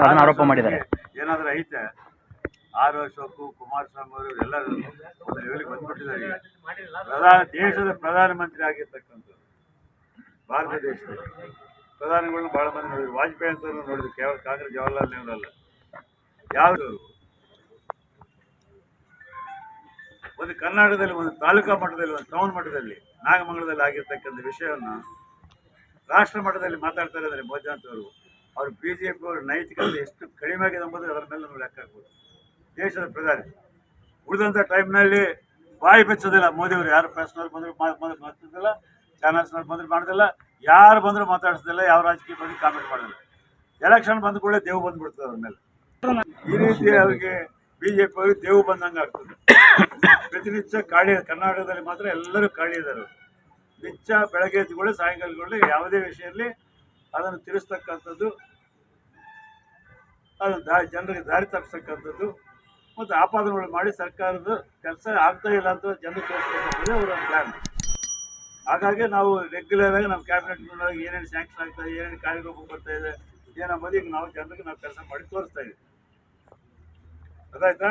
ಅಂತ ಅದನ್ನ ಆರೋಪ ಮಾಡಿದ್ದಾರೆ. ಏನಾದ್ರೂ ಐತೆ? ಆರ್ ಅಶೋಕು ಕುಮಾರಸ್ವಾಮಿ ಅವರು ಎಲ್ಲರೂ ಒಂದು ಲೆವೆಲ್ಗೆ ಬಂದ್ಬಿಟ್ಟಿದ್ದಾರೆ ಈಗ. ಪ್ರಧಾನ ದೇಶದ ಪ್ರಧಾನಮಂತ್ರಿ ಆಗಿರ್ತಕ್ಕಂಥದ್ದು ಭಾರತ ದೇಶದಲ್ಲಿ ಪ್ರಧಾನಿಗಳನ್ನ ಬಹಳ ಮಂದಿ ನೋಡಿದ್ರು. ವಾಜಪೇಯಿ ಅಂತ ನೋಡಿದ್ರು. ಕೇವಲ ಕಾಂಗ್ರೆಸ್ ಜವಾಹರ್ಲಾಲ್ ನೆಹರು ಅಲ್ಲ. ಯಾವುದು? ಒಂದು ಕರ್ನಾಟಕದಲ್ಲಿ ಒಂದು ತಾಲೂಕಾ ಮಟ್ಟದಲ್ಲಿ ಒಂದು ಟೌನ್ ಮಟ್ಟದಲ್ಲಿ ನಾಗಮಂಗಲದಲ್ಲಿ ಆಗಿರ್ತಕ್ಕಂಥ ವಿಷಯವನ್ನು ರಾಷ್ಟ್ರ ಮಟ್ಟದಲ್ಲಿ ಮಾತಾಡ್ತಾರೆ ಅಂದರೆ ಮೋದಿ ಅಂತವರು ಅವರು ಬಿ ಜೆ ಪಿ ಅವರ ನೈತಿಕತೆ ಎಷ್ಟು ಕಡಿಮೆ ಆಗಿದೆ ಎಂಬುದು ಅದರ ಮೇಲೆ ನಾವು ಲೆಕ್ಕ ಹಾಕ್ಬೋದು. ದೇಶದ ಪ್ರಧಾನಿ. ಉಳಿದಂಥ ಟೈಮ್ನಲ್ಲಿ ಬಾಯಿ ಬೆಚ್ಚೋದಿಲ್ಲ. ಮೋದಿಯವರು ಯಾರು ಪ್ರೆಸ್ನವ್ರು ಬಂದರು ಮಾತಾಡ್ತಿದ್ದಿಲ್ಲ ಚಾನಲ್ಸ್ನವ್ರು ಬಂದ್ರು ಮಾಡೋದಿಲ್ಲ ಯಾರು ಬಂದರೂ ಮಾತಾಡಿಸ್ದಿಲ್ಲ ಯಾವ ರಾಜಕೀಯ ಬಗ್ಗೆ ಕಾಮೆಂಟ್ ಮಾಡೋದಿಲ್ಲ. ಎಲೆಕ್ಷನ್ ಬಂದ ಕೂಡಲೇ ದೇವು ಬಂದ್ಬಿಡ್ತದೆ ಅದ್ರ ಮೇಲೆ. ಈ ರೀತಿ ಅವ್ರಿಗೆ ಬಿ ಜೆ ಪಿ ಅವ್ರಿಗೆ ದೇವು ಬಂದಂಗೆ ಆಗ್ತದೆ. ಪ್ರತಿನಿತ್ಯ ಕಾಳಿ ಕರ್ನಾಟಕದಲ್ಲಿ ಮಾತ್ರ ಎಲ್ಲರೂ ಕಾಳಿ ಇದ್ದಾರೆ ನಿತ್ಯ ಬೆಳಗ್ಗೆ ಎದ್ದುಕೊಳ್ಳಿ ಸಾಯಂಕಾಲಗಳು ಯಾವುದೇ ವಿಷಯದಲ್ಲಿ ಅದನ್ನು ತಿಳಿಸ್ತಕ್ಕಂಥದ್ದು ಅದನ್ನು ದಾ ಜನರಿಗೆ ದಾರಿ ತಪ್ಪಿಸ್ತಕ್ಕಂಥದ್ದು ಮತ್ತು ಆಪಾದನೆಗಳು ಮಾಡಿ ಸರ್ಕಾರದ ಕೆಲಸ ಆಗ್ತಾ ಇಲ್ಲ ಅಂತ ಜನರು ತೋರಿಸ್ತಕ್ಕಂಥದ್ದು ಅವರ ಪ್ಲ್ಯಾನ್ ಹಾಗಾಗಿ ನಾವು ರೆಗ್ಯುಲರ್ ಆಗಿ ನಮ್ಮ ಕ್ಯಾಬಿನೆಟ್ ಏನೇನು ಸ್ಯಾಂಕ್ಷನ್ ಆಗ್ತಾ ಇದೆ, ಏನೇನು ಕಾರ್ಯರೂಪ ಬರ್ತಾ ಇದೆ, ಏನೋ ಈಗ ನಾವು ಜನರಿಗೆ ನಾವು ಕೆಲಸ ಮಾಡಿ ತೋರಿಸ್ತಾ ಇದ್ದೀವಿ ಅದಾಯ್ತಾ?